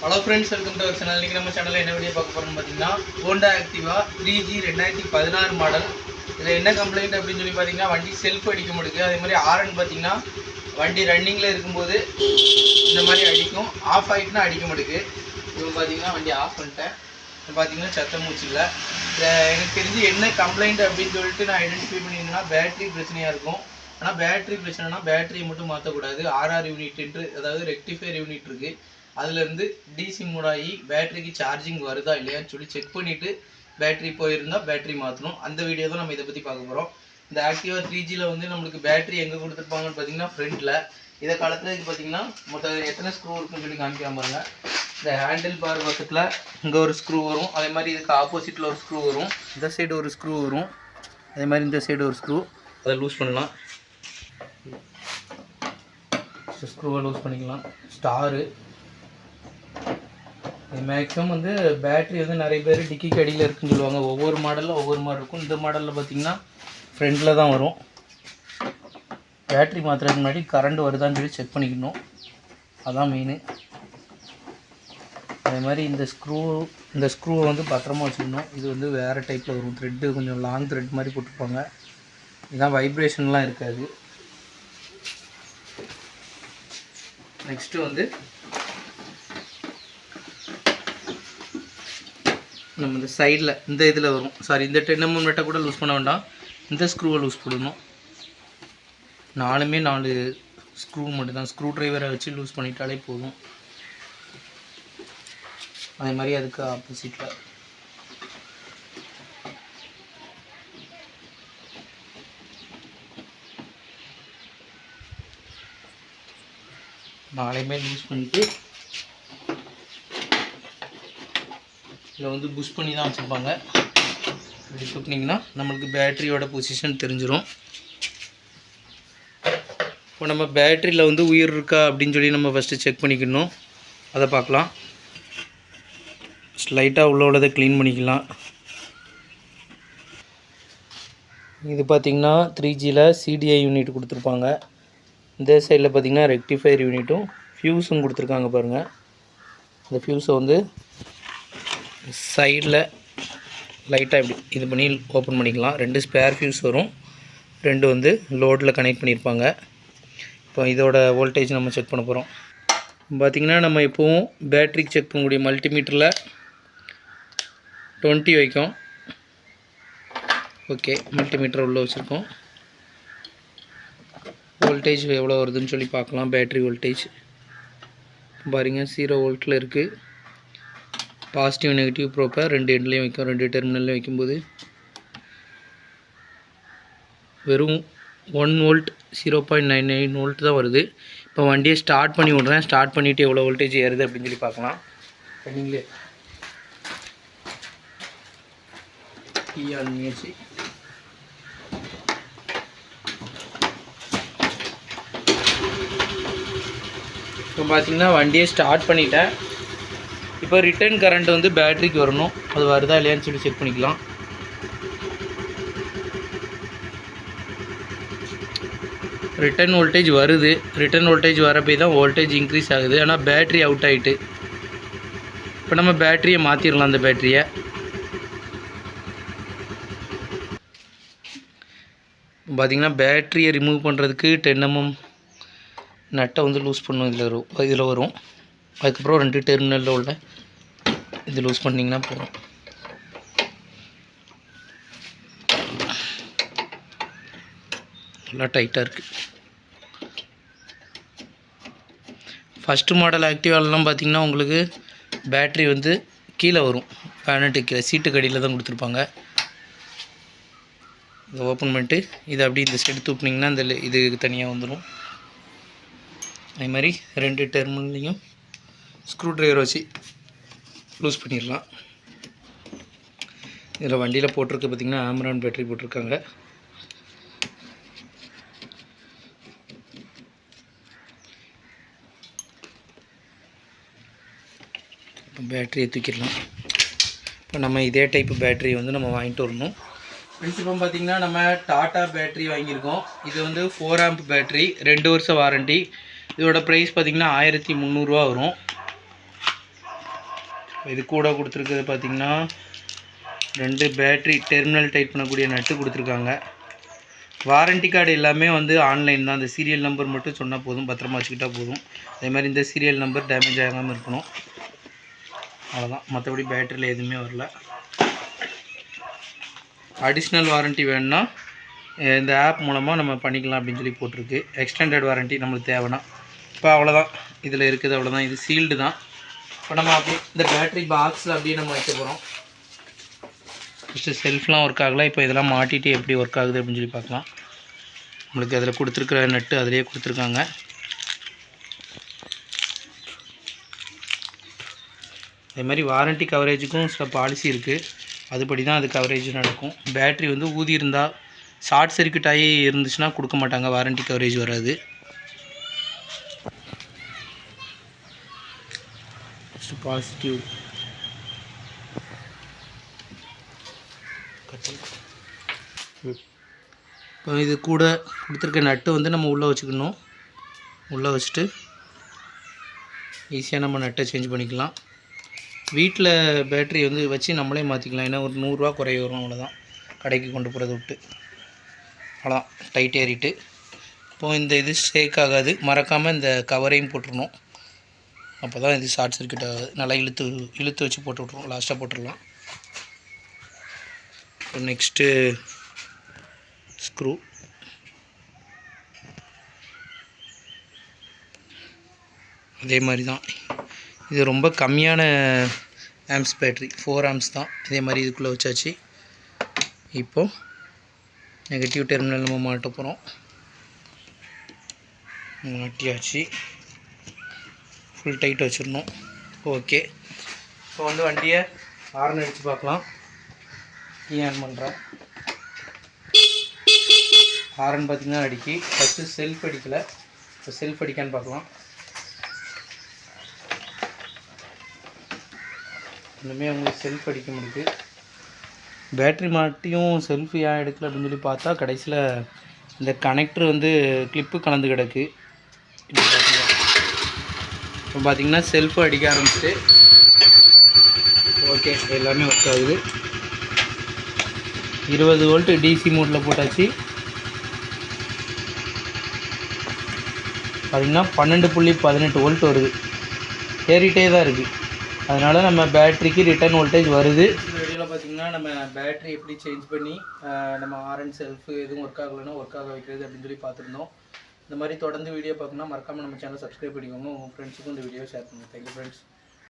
Hello friends welcome to our channel இன்றைக்கி நம்ம சேனலில் என்ன வீடியோ பார்க்க போகிறோம்னு பார்த்தீங்கன்னா ஹோண்டா ஆக்டிவா த்ரீ ஜி ரெண்டாயிரத்தி பதினாறு மாடல் இதில் என்ன கம்ப்ளைண்ட் அப்படின்னு சொல்லி பார்த்தீங்கன்னா வண்டி செல்ஃப் அடிக்க முடியுது. அதே மாதிரி ஆர்என் பார்த்தீங்கன்னா வண்டி ரன்னிங்கில் இருக்கும்போது இந்த மாதிரி அடிக்கும். ஆஃப் ஆகிட்டுனா அடிக்க முடியுது. இப்போ பார்த்தீங்கன்னா வண்டி ஆஃப் பண்ணிட்டேன். இப்போ பார்த்தீங்கன்னா சத்தம் மூச்சு இல்லை எனக்கு தெரிஞ்சு என்ன கம்ப்ளைண்ட் அப்படின்னு சொல்லிட்டு நான் ஐடென்டிஃபை பண்ணியிருந்தேன்னா பேட்டரி பிரச்சனையாக இருக்கும். ஆனால் பேட்டரி பிரச்சனைனா பேட்டரியை மட்டும் மாற்றக்கூடாது ஆர்ஆர் யூனிட் அதாவது ரெக்டிஃபையர் யூனிட் இருக்குது அதுலேருந்து டிசி மூடாகி பேட்டரிக்கு சார்ஜிங் வருதா இல்லையான்னு சொல்லி செக் பண்ணிவிட்டு பேட்டரி போயிருந்தால் பேட்டரி மாற்றணும் அந்த வீடியோ தான் நம்ம இதை பற்றி பார்க்க போகிறோம் இந்த ஆக்டிவா த்ரீ ஜியில் வந்து நம்மளுக்கு பேட்டரி எங்கே கொடுத்துருப்பாங்கன்னு பார்த்தீங்கன்னா ஃப்ரண்ட்டில் இதை காலத்தில் இது பார்த்தீங்கன்னா மொத்தம் எத்தனை ஸ்க்ரூ இருக்குன்னு சொல்லி காமிக்காம பாருங்க. இந்த ஹேண்டில் பார் பக்கத்தில் இங்கே ஒரு ஸ்க்ரூ வரும். அதே மாதிரி இதுக்கு ஆப்போசிட்டில் ஒரு ஸ்க்ரூ வரும். இந்த சைடு ஒரு ஸ்க்ரூ வரும். அதே மாதிரி இந்த சைடு ஒரு ஸ்க்ரூ அதை லூஸ் பண்ணலாம். ஸ்க்ரூவை லூஸ் பண்ணிக்கலாம். ஸ்டாரு மேக்ஸிமம் வந்து பேட்ரி வந்து நிறைய பேர் டிக்கிக்கு அடியில் இருக்குன்னு சொல்லுவாங்க. ஒவ்வொரு மாடலில் ஒவ்வொரு மாதிரி இருக்கும். இந்த மாடலில் பார்த்திங்கன்னா ஃப்ரண்டில் தான் வரும். பேட்ரி மாற்றுறதுக்கு முன்னாடி கரண்ட் வருதான்னு சொல்லி செக் பண்ணிக்கணும். அதான் மெயின் அதே மாதிரி இந்த ஸ்க்ரூ இந்த ஸ்க்ரூவை வந்து பத்திரமா வச்சுக்கணும். இது வந்து வேறு டைப்பில் வரும். த்ரெட்டு கொஞ்சம் லாங் த்ரெட் மாதிரி போட்டுருப்பாங்க. இதுதான் வைப்ரேஷன்லாம் இருக்காது. நெக்ஸ்ட்டு வந்து நம்ம இந்த சைடில் இந்த இதில் வரும். சாரி இந்த டென் எம்எம் நெட்டை கூட லூஸ் பண்ண வேண்டாம். இந்த ஸ்க்ரூவை லூஸ் பண்ணணும் நாலுமே நாலு ஸ்க்ரூ மட்டும்தான். ஸ்க்ரூ ட்ரைவரை வச்சு லூஸ் பண்ணிட்டாலே போதும். அதே மாதிரி அதுக்கு ஆப்போசிட்டில் நாளையுமே லூஸ் பண்ணிவிட்டு இதில் வந்து புஷ் பண்ணி தான் வச்சுருப்பாங்க. இப்படி தூக்குனிங்கன்னா நம்மளுக்கு பேட்டரியோட பொசிஷன் தெரிஞ்சிடும் இப்போ நம்ம பேட்டரியில் வந்து உயிர் இருக்கா அப்படின்னு சொல்லி நம்ம ஃபஸ்ட்டு செக் பண்ணிக்கணும். அதை பார்க்கலாம். லைட்டாக உள்ள உள்ளதை க்ளீன் பண்ணிக்கலாம். இது பார்த்திங்கன்னா த்ரீ ஜியில் சிடிஐ யூனிட் கொடுத்துருப்பாங்க. இந்த சைடில் பார்த்திங்கன்னா ரெக்டிஃபையர் யூனிட்டும் ஃப்யூஸும் கொடுத்துருக்காங்க பாருங்கள் இந்த ஃப்யூஸை வந்து சைடில் லைட்டாக இப்படி இது பண்ணி ஓப்பன் பண்ணிக்கலாம். ரெண்டு ஸ்பேர் ஃபியூஸ் வரும். ரெண்டு வந்து லோடில் கனெக்ட் பண்ணியிருப்பாங்க. இப்போ இதோட வோல்டேஜ் நம்ம செக் பண்ண போகிறோம் பார்த்திங்கன்னா நம்ம இப்போவும் பேட்ரிக்கு செக் பண்ணக்கூடிய மல்டிமீட்டரில் டுவெண்ட்டி வைக்கும். ஓகே மல்டிமீட்டர் உள்ளே வச்சுருக்கோம். வோல்டேஜ் எவ்வளோ வருதுன்னு சொல்லி பார்க்கலாம். பேட்ரி வோல்டேஜ் பாருங்க ஜீரோ வோல்ட்டில் இருக்குது பாசிட்டிவ் நெகட்டிவ் ப்ரோப்பர் ரெண்டு எண்ட்லேயும் வைக்கும் ரெண்டு டெர்மினல்லையும் வைக்கும்போது வெறும் one volt zero point nine nine volt தான் வருது. இப்போ வண்டியை ஸ்டார்ட் பண்ணி விட்றேன். ஸ்டார்ட் பண்ணிவிட்டு எவ்வளோ வோல்டேஜ் ஏறுது அப்படின்னு சொல்லி பார்க்கலாம். நீங்களே கீ ஆன் பண்ணியாச்சு இப்போ பார்த்தீங்கன்னா வண்டியை ஸ்டார்ட் பண்ணிட்டேன். இப்போ ரிட்டர்ன் கரண்ட் வந்து பேட்டரிக்கு வரணும். அது வருதா இல்லையான்னு சொல்லி செக் பண்ணிக்கலாம். ரிட்டர்ன் வோல்டேஜ் வருது. ரிட்டர்ன் வோல்டேஜ் வரப்போ தான் வோல்டேஜ் இன்க்ரீஸ் ஆகுது. ஆனால் பேட்ரி அவுட் ஆகிட்டு இப்போ நம்ம பேட்டரியை மாற்றிடலாம் அந்த பேட்டரியை பார்த்திங்கன்னா பேட்டரியை ரிமூவ் பண்ணுறதுக்கு டென் எம்எம் நட்டை வந்து லூஸ் பண்ணும் இதில் வரும். இதில் வரும். அதுக்கப்புறம் ரெண்டு டெர்மினலில் உள்ள இது லூஸ் பண்ணிங்கன்னா போதும். நல்லா டைட்டாக இருக்குது ஃபஸ்ட்டு மாடல் ஆக்டிவாலெலாம் பார்த்தீங்கன்னா உங்களுக்கு பேட்ரி வந்து கீழே வரும். பேனட்டு கீழே சீட்டு கடியில் தான் கொடுத்துருப்பாங்க. இதை ஓப்பன் பண்ணிட்டு இதை அப்படியே இந்த சைடு தூக்குனிங்கன்னா இந்த இது தனியாக வந்துடும் அதே மாதிரி ரெண்டு டெர்மினல்லையும் ஸ்க்ரூ ட்ரைவர் வச்சு லூஸ் பண்ணிடலாம். இதில் வண்டியில் போட்டிருக்கு பார்த்திங்கன்னா ஆம்ரான் பேட்டரி போட்டிருக்காங்க. இப்போ பேட்டரியை தூக்கிடலாம். இப்போ நம்ம இதே டைப்பு பேட்டரி வந்து நம்ம வாங்கிட்டு வரணும். ஃப்ரெண்ட்ஸ் இப்போ பார்த்தீங்கன்னா நம்ம டாட்டா பேட்டரி வாங்கியிருக்கோம். இது வந்து ஃபோர் ஆம்ப் பேட்டரி ரெண்டு வருஷம் வாரண்டி இதோட ப்ரைஸ் பார்த்தீங்கன்னா ஆயிரத்தி முந்நூறுரூவா வரும். இது கூட கொடுத்துருக்குது பார்த்தீங்கன்னா ரெண்டு பேட்ரி டெர்மினல் டைட் பண்ணக்கூடிய நட்டு கொடுத்துருக்காங்க. வாரண்டி கார்டு எல்லாமே வந்து ஆன்லைன் தான். அந்த சீரியல் நம்பர் மட்டும் சொன்னால் போதும். பத்திரமா வச்சுக்கிட்டால் போதும். அதே மாதிரி இந்த சீரியல் நம்பர் டேமேஜ் ஆகாமல் இருக்கணும். அவ்வளோதான் மற்றபடி பேட்டரியில் எதுவுமே வரல. அடிஷ்னல் வாரண்ட்டி வேணும்னா இந்த ஆப் மூலமாக நம்ம பண்ணிக்கலாம் அப்படின்னு சொல்லி போட்டிருக்கு. எக்ஸ்டெண்டட் வாரண்டி நம்மளுக்கு தேவைன்னா. இப்போ அவ்வளோதான் இதில் இருக்குது அவ்வளோதான் இது சீல்டு தான். இப்போ நம்ம அப்படியே இந்த பேட்டரி பாக்ஸில் அப்படியே நம்ம வைக்க போகிறோம் ஃபஸ்ட்டு செல்ஃப்லாம் ஒர்க் ஆகல. இப்போ இதெல்லாம் மாட்டிட்டு எப்படி ஒர்க் ஆகுது அப்படின்னு சொல்லி பார்க்கலாம். நம்மளுக்கு அதில் கொடுத்துருக்குற நட்டு அதிலேயே கொடுத்துருக்காங்க. அதே மாதிரி வாரண்ட்டி கவரேஜுக்கும் சில பாலிசி இருக்குது அதுபடி தான் அது கவரேஜ் நடக்கும். பேட்ரி வந்து ஊதி இருந்தால் ஷார்ட் சர்க்யூட் ஆகி இருந்துச்சுன்னா கொடுக்க மாட்டாங்க. வாரண்ட்டி கவரேஜ் வராது. பாசிட்டிவ் இப்போ இது கூட கொடுத்துருக்க நட்டு வந்து நம்ம உள்ளே வச்சுக்கணும். உள்ளே வச்சுட்டு ஈஸியாக நம்ம நட்டை சேஞ்ச் பண்ணிக்கலாம். வீட்டில் பேட்ரி வந்து வச்சு நம்மளே மாற்றிக்கலாம் ஏன்னா ஒரு நூறுரூவா குறைய வரும் அவ்வளோதான் கடைக்கு கொண்டு போகிறத விட்டு. அவ்வளோதான் டைட் ஏறிட்டு. இப்போ இந்த இது ஷேக் ஆகாது. மறக்காமல் இந்த கவரையும் போட்டுருணும் அப்போ தான் இது ஷார்ட் சர்க்கியூட்டை நல்லா இழுத்து இழுத்து வச்சு போட்டு விட்ருவோம் லாஸ்ட்டாக போட்டுடலாம். இப்போ நெக்ஸ்ட்டு ஸ்க்ரூ அதே மாதிரி தான் இது ரொம்ப கம்மியான ஆம்ஸ் பேட்ரி ஃபோர் ஆம்ஸ் தான். இதே மாதிரி இதுக்குள்ளே வச்சாச்சு. இப்போ நெகட்டிவ் டெர்மினல் நம்ம மாட்ட போகிறோம் மாட்டியாச்சு. ஃபுல் டைட் வச்சிடணும். ஓகே இப்போ வந்து வண்டியை ஆர்ன் அடித்து பார்க்கலாம். கீ ஆன் பண்ணுறேன் ஹாரன் பார்த்திங்கன்னா அடிக்கி ஃபஸ்ட்டு செல்ஃப் அடிக்கலை. இப்போ செல்ஃப் அடிக்கான்னு பார்க்கலாம். இன்னுமே உங்களுக்கு செல்ஃப் அடிக்க முடியுது. பேட்ரி மாட்டியும் செல்ஃப் ஏன் எடுக்கல அப்படின்னு சொல்லி பார்த்தா கடைசியில் இந்த கனெக்டர் வந்து கிளிப்பு கலந்து கிடக்கு. இப்போ பார்த்தீங்கன்னா செல்ஃபு அடிக்க ஆரம்பிச்சிட்டு ஓகே எல்லாமே ஒர்க் ஆகுது. இருபது வோல்ட்டு டிசி மோட்டில் போட்டாச்சு. பார்த்தீங்கன்னா பன்னெண்டு புள்ளி பதினெட்டு வோல்ட் வருது. ஏறிட்டே தான் இருக்குது அதனால் நம்ம பேட்ரிக்கு ரிட்டர்ன் வோல்டேஜ் வருது. வீடியோவில் பார்த்தீங்கன்னா நம்ம பேட்ரி எப்படி சேஞ்ச் பண்ணி நம்ம ஆர்என் செல்ஃபு எதுவும் ஒர்க் ஆகலைன்னா ஒர்க் ஆக வைக்கிறது அப்படின்னு சொல்லி பார்த்துருந்தோம். இந்த மாதிரி தொடர்ந்து வீடியோ பார்க்கணும்னா மறக்காமல் நம்ம சேனல் சப்ஸ்கிரைப் பண்ணிக்கோங்க. உங்கள் ஃப்ரெண்ட்ஸுக்கும் இந்த வீடியோ ஷேர் பண்ணுங்கள் தேங்க்யூ ஃப்ரெண்ட்ஸ்